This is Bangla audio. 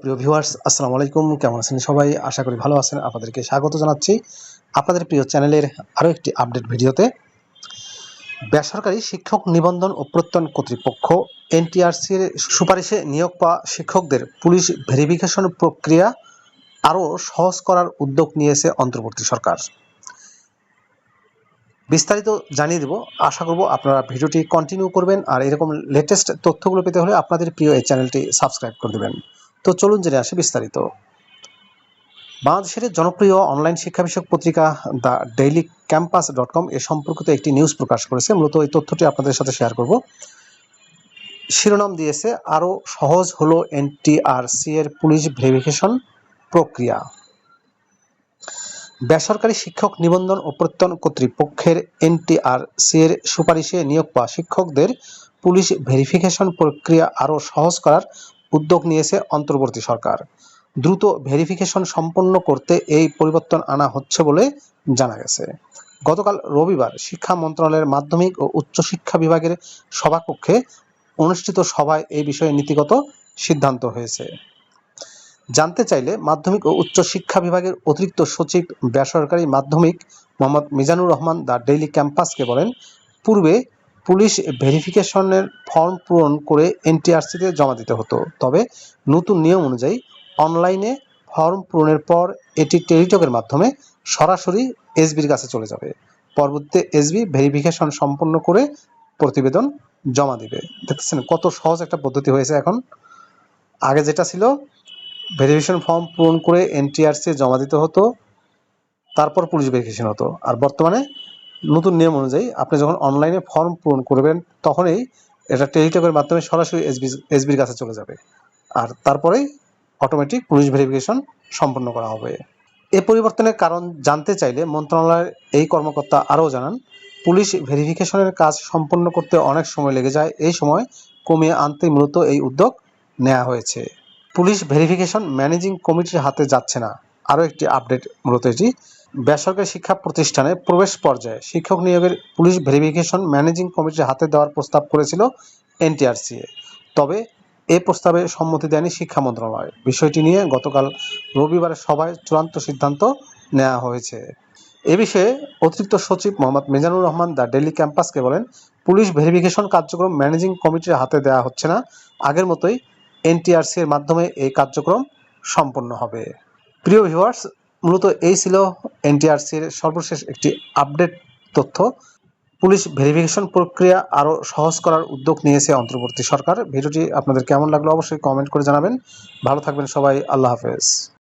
প্রিয় ভিউয়ার্স, আসসালামু আলাইকুম। কেমন আছেন সবাই? আশা করি ভালো আছেন। আপনাদেরকে স্বাগত জানাচ্ছি আপনাদের প্রিয় চ্যানেলের আরও একটি আপডেট ভিডিওতে। বেসরকারি শিক্ষক নিবন্ধন ও প্রত্যয়ন কর্তৃপক্ষ এনটিআরসির সুপারিশে নিয়োগ পাওয়া শিক্ষকদের পুলিশ ভেরিফিকেশন প্রক্রিয়া আরও সহজ করার উদ্যোগ নিয়েছে অন্তর্বর্তী সরকার। বিস্তারিত জানিয়ে দেব। আশা করব আপনারা ভিডিওটি কন্টিনিউ করবেন। আর এরকম লেটেস্ট তথ্যগুলো পেতে হলে আপনাদের প্রিয় এই চ্যানেলটি সাবস্ক্রাইব করে দেবেন। তো চলুন জেনে আসে বিস্তারিত। বাংলাদেশের জনপ্রিয় অনলাইন শিক্ষা বিষয়ক পত্রিকা The Daily Campus dot com এ সম্পর্কিত একটি নিউজ প্রকাশ করেছে। মূলত এই তথ্যটি আপনাদের সাথে শেয়ার করব। শিরোনাম দিয়েছে, আরও সহজ হলো এনটিআরসি এর পুলিশ ভেরিফিকেশন প্রক্রিয়া। বেসরকারি শিক্ষক নিবন্ধন ও প্রত্যয়ন কর্তৃপক্ষের এনটিআরসি এর সুপারিশে নিয়োগ পাওয়া শিক্ষকদের পুলিশ ভেরিফিকেশন প্রক্রিয়া আরও সহজ করার উদ্যোগ নিয়েছে অন্তর্বর্তী সরকার। দ্রুত ভেরিফিকেশন সম্পন্ন করতে এই পরিবর্তন আনা হচ্ছে বলে জানা গেছে। গতকাল রবিবার শিক্ষা মন্ত্রণালয়ের মাধ্যমিক ও উচ্চশিক্ষা বিভাগের সভাকক্ষে অনুষ্ঠিত সভায় এই বিষয়ে নীতিগত সিদ্ধান্ত হয়েছে। জানতে চাইলে মাধ্যমিক ও উচ্চশিক্ষা বিভাগের অতিরিক্ত সচিব, বেসরকারি মাধ্যমিক মোহাম্মদ মিজানুর রহমান দ্য ডেইলি ক্যাম্পাসকে বলেন, পূর্বে পুলিশ ভেরিফিকেশনের ফর্ম পূরণ করে এনটিআরসিতে জমা দিতে হতো। তবে নতুন নিয়ম অনুযায়ী অনলাইনে ফর্ম পূরণের পর এটি টেলিটকের মাধ্যমে সরাসরি এসবির কাছে চলে যাবে। পরবর্তীতে এসবি ভেরিফিকেশন সম্পন্ন করে প্রতিবেদন জমা দিবে। দেখতেছেন কত সহজ একটা পদ্ধতি হয়েছে এখন। আগে যেটা ছিল, ভেরিফিকেশন ফর্ম পূরণ করে এনটিআরসি জমা দিতে হতো, তারপর পুলিশ ভেরিফিকেশন হতো। আর বর্তমানে নতুন নিয়ম অনুযায়ী আপনি যখন অনলাইনে ফর্ম পূরণ করবেন, তখনই এটা টেলিটকের মাধ্যমে সরাসরি এসবি এসবির কাছে চলে যাবে। আর তারপরেই অটোমেটিক পুলিশ ভেরিফিকেশন সম্পন্ন করা হবে। এ পরিবর্তনের কারণ জানতে চাইলে মন্ত্রণালয়ের এই কর্মকর্তা আরও জানান পুলিশ ভেরিফিকেশনের কাজ সম্পন্ন করতে অনেক সময় লেগে যায়। এই সময় কমিয়ে আনতে মূলত এই উদ্যোগ নেওয়া হয়েছে। পুলিশ ভেরিফিকেশন ম্যানেজিং কমিটির হাতে যাচ্ছে না। আরও একটি আপডেট মূলত এটি বেসরকারি শিক্ষা প্রতিষ্ঠানে প্রবেশ পর্যায়ে শিক্ষক নিয়োগের পুলিশ ভেরিফিকেশন ম্যানেজিং কমিটির হাতে দেওয়ার প্রস্তাব করেছিল এনটিআরসিএ তবে এ প্রস্তাবে সম্মতি দেয়নি শিক্ষা মন্ত্রণালয়। বিষয়টি নিয়ে গতকাল রবিবারের সভায় চূড়ান্ত সিদ্ধান্ত নেওয়া হয়েছে। এ বিষয়ে অতিরিক্ত সচিব মোহাম্মদ মিজানুর রহমান দ্য ডেলি ক্যাম্পাসকে বলেন, পুলিশ ভেরিফিকেশন কার্যক্রম ম্যানেজিং কমিটির হাতে দেওয়া হচ্ছে না। আগের মতোই এনটিআরসি এর মাধ্যমে এই কার্যক্রম সম্পন্ন হবে। প্রিয় ভিউয়ার্স মূলত এই ছিল এনটিআরসির সর্বশেষ একটি আপডেট তথ্য। পুলিশ ভেরিফিকেশন প্রক্রিয়া আরও সহজ করার উদ্যোগ নিয়েছে অন্তর্বর্তী সরকার। ভিডিওটি আপনাদের কেমন লাগল অবশ্যই কমেন্ট করে জানাবেন। ভালো থাকবেন সবাই। আল্লাহ হাফেজ।